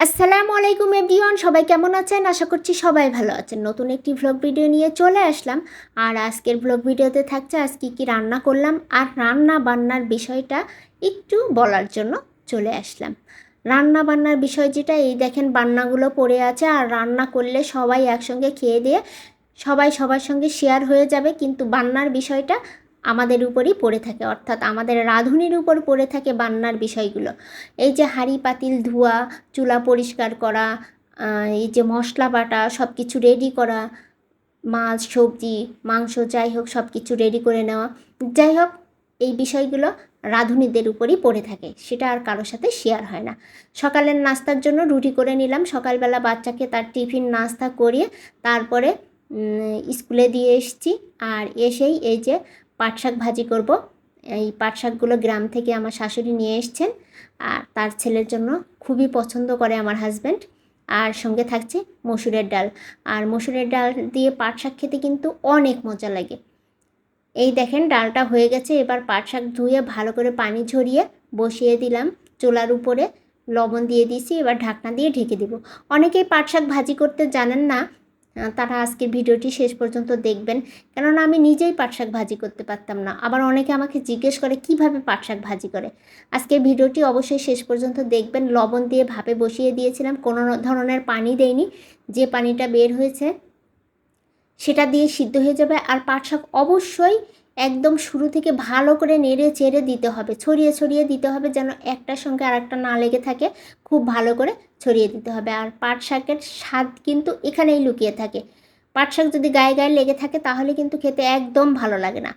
আসসালামু আলাইকুম এভরিওয়ান, সবাই কেমন আছেন? আশা করছি সবাই ভালো আছেন। নতুন একটি ভ্লগ ভিডিও নিয়ে চলে আসলাম। আর আজকের ভ্লগ ভিডিওতে থাকছে আজকে কি রান্না করলাম আর রান্না বান্নার বিষয়টা একটু বলার জন্য চলে আসলাম। রান্না বান্নার বিষয় যেটা, এই দেখেন বান্নাগুলো পড়ে আছে আর রান্না করলে সবাই একসঙ্গে খেয়ে দিয়ে সবাই সবার সঙ্গে শেয়ার হয়ে যাবে। কিন্তু বান্নার বিষয়টা আমাদের উপরই পড়ে থাকে, অর্থাৎ আমাদের রাঁধুনির উপর পড়ে থাকে বান্নার বিষয়গুলো। এই যে হাঁড়ি, পাতিল, ধোয়া, চুলা পরিষ্কার করা এই যে মশলা বাটা সব কিছু রেডি করা, মাছ, সবজি, মাংস, যাই হোক সব কিছু রেডি করে নেওয়া। যাই হোক, এই বিষয়গুলো রাঁধুনিদের উপরই পড়ে থাকে, সেটা আর কারোর সাথে শেয়ার হয় না। সকালের নাস্তার জন্য রুটি করে নিলাম, সকালবেলা বাচ্চাকে তার টিফিন নাস্তা করিয়ে তারপরে স্কুলে দিয়ে এসেছি, আর এসেই এই যে পাট শাক ভাজি করব। এই পাট শাকগুলো গ্রাম থেকে আমার শাশুড়ি নিয়ে এসছেন আর তার ছেলের জন্য খুবই পছন্দ করে আমার হাজব্যান্ড আর সঙ্গে থাকছে মসুরের ডাল। আর মসুরের ডাল দিয়ে পাট শাক খেতে কিন্তু অনেক মজা লাগে। এই দেখেন ডালটা হয়ে গেছে, এবার পাট শাক ধুয়ে ভালো করে পানি ঝরিয়ে বসিয়ে দিলাম চুলার উপরে। লবণ দিয়ে দিয়েছি, এবার ঢাকনা দিয়ে ঢেকে দিব। অনেকেই পাট শাক ভাজি করতে জানেন না তারা আজকের ভিডিওটি শেষ পর্যন্ত দেখবেন। কেননা আমি নিজেই পাটশাক ভাজি করতে পারতাম না। আবার অনেকে আমাকে জিজ্ঞেস করে, কীভাবে পাটশাক ভাজি করে? আজকের ভিডিওটি অবশ্যই শেষ পর্যন্ত দেখবেন। লবণ দিয়ে ভাপে বসিয়ে দিয়েছিলাম। কোনো ধরনের পানি দেয়নি যে পানিটা বের হয়েছে, সেটা দিয়ে সিদ্ধ হয়ে যাবে। আর পাটশাক অবশ্যই একদম শুরু থেকে ভালো করে নেড়ে চেড়ে দিতে হবে। ছড়িয়ে ছড়িয়ে দিতে হবে যেন একটার সঙ্গে আর একটা না লেগে থাকে। খুব ভালো করে ছড়িয়ে দিতে হবে। আর পাট শাকের স্বাদ কিন্তু এখানেই লুকিয়ে থাকে। পাট শাক যদি গায়ে গায়ে লেগে থাকে তাহলে কিন্তু খেতে একদম ভালো লাগে না।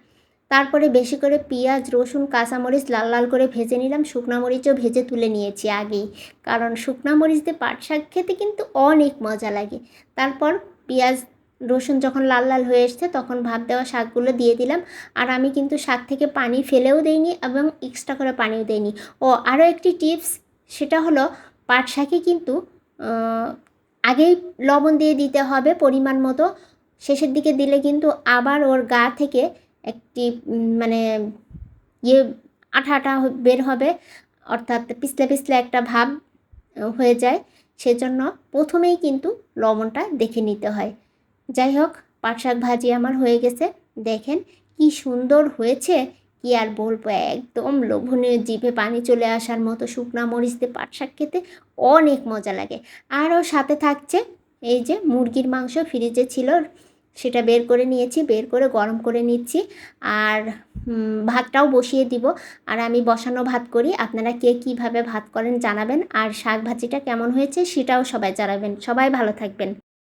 তারপরে বেশি করে পেঁয়াজ, রসুন, কাঁচামরিচ লাল লাল করে ভেজে নিলাম। শুকনো মরিচও ভেজে তুলে নিয়েছি আগেই। কারণ শুকনো মরিচ দিয়ে পাট শাক খেতে কিন্তু অনেক মজা লাগে। তারপর পেঁয়াজ রসুন যখন লাল লাল হয়ে এসছে, তখন ভাত দেওয়া শাকগুলো দিয়ে দিলাম। আর আমি কিন্তু শাক থেকে পানি ফেলেও দেইনি এবং এক্সট্রা করে পানিও দেইনি। ও, আরও একটি টিপস সেটা হলো পাট শাকে কিন্তু আগেই লবণ দিয়ে দিতে হবে পরিমাণ মতো। শেষের দিকে দিলে কিন্তু আবার ওর গা থেকে একটি মানে ইয়ে আঠা আঠা বের হবে। অর্থাৎ পিছলে পিছলে একটা ভাব হয়ে যায়। সেজন্য প্রথমেই কিন্তু লবণটা দেখে নিতে হয়। যাই হোক, পাট শাক ভাজি আমার হয়ে গেছে। দেখেন কি সুন্দর হয়েছে। কি আর বলব, একদম লোভনীয় জিভে পানি চলে আসার মতো শুকনা মরিচ দিয়ে পাট শাক খেতে অনেক মজা লাগে। আরও সাথে থাকছে এই যে মুরগির মাংস ফ্রিজে ছিল, সেটা বের করে নিয়েছি, বের করে গরম করে নিচ্ছি। আর ভাতটাও বসিয়ে দিব। আর আমি বসানো ভাত করি। আপনারা কে কীভাবে ভাত করেন জানাবেন। আর শাক ভাজিটা কেমন হয়েছে সেটাও সবাই জানাবেন। সবাই ভালো থাকবেন।